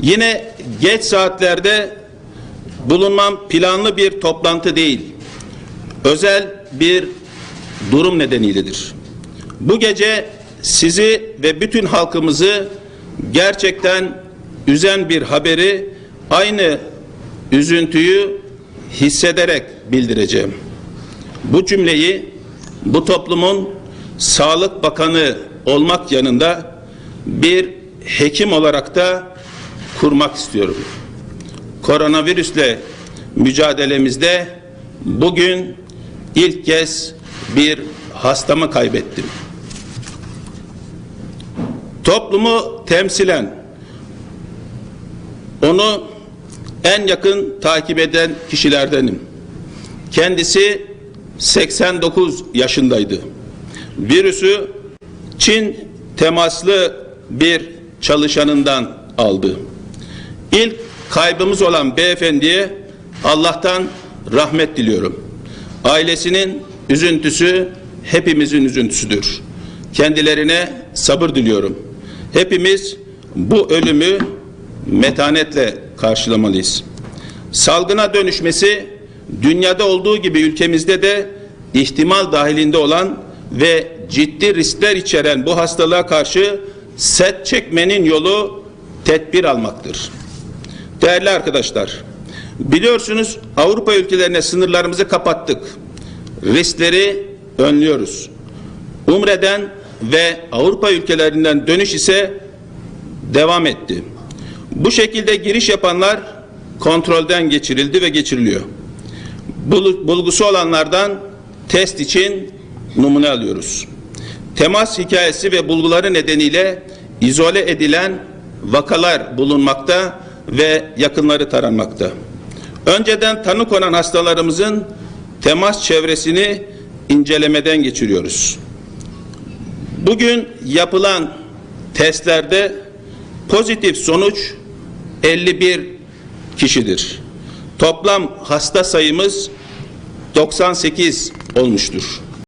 Yine geç saatlerde bulunmam planlı bir toplantı değil. Özel bir durum nedeniyledir. Bu gece sizi ve bütün halkımızı gerçekten üzen bir haberi aynı üzüntüyü hissederek bildireceğim. Bu cümleyi bu toplumun Sağlık Bakanı olmak yanında bir hekim olarak da kurmak istiyorum. Koronavirüsle mücadelemizde bugün ilk kez bir hastamı kaybettim. Toplumu temsilen onu en yakın takip eden kişilerdenim. Kendisi 89 yaşındaydı. Virüsü Çin temaslı bir çalışanından aldı. İlk kaybımız olan beyefendiye Allah'tan rahmet diliyorum. Ailesinin üzüntüsü hepimizin üzüntüsüdür. Kendilerine sabır diliyorum. Hepimiz bu ölümü metanetle karşılamalıyız. Salgına dönüşmesi dünyada olduğu gibi ülkemizde de ihtimal dahilinde olan ve ciddi riskler içeren bu hastalığa karşı set çekmenin yolu tedbir almaktır. Değerli arkadaşlar, biliyorsunuz Avrupa ülkelerine sınırlarımızı kapattık. Riskleri önlüyoruz. Umre'den ve Avrupa ülkelerinden dönüş ise devam etti. Bu şekilde giriş yapanlar kontrolden geçirildi ve geçiriliyor. Bul- Bulgusu olanlardan test için numune alıyoruz. Temas hikayesi ve bulguları nedeniyle izole edilen vakalar bulunmakta ve yakınları taranmakta. Önceden tanı konan hastalarımızın temas çevresini incelemeden geçiriyoruz. Bugün yapılan testlerde pozitif sonuç 51 kişidir. Toplam hasta sayımız 98 olmuştur.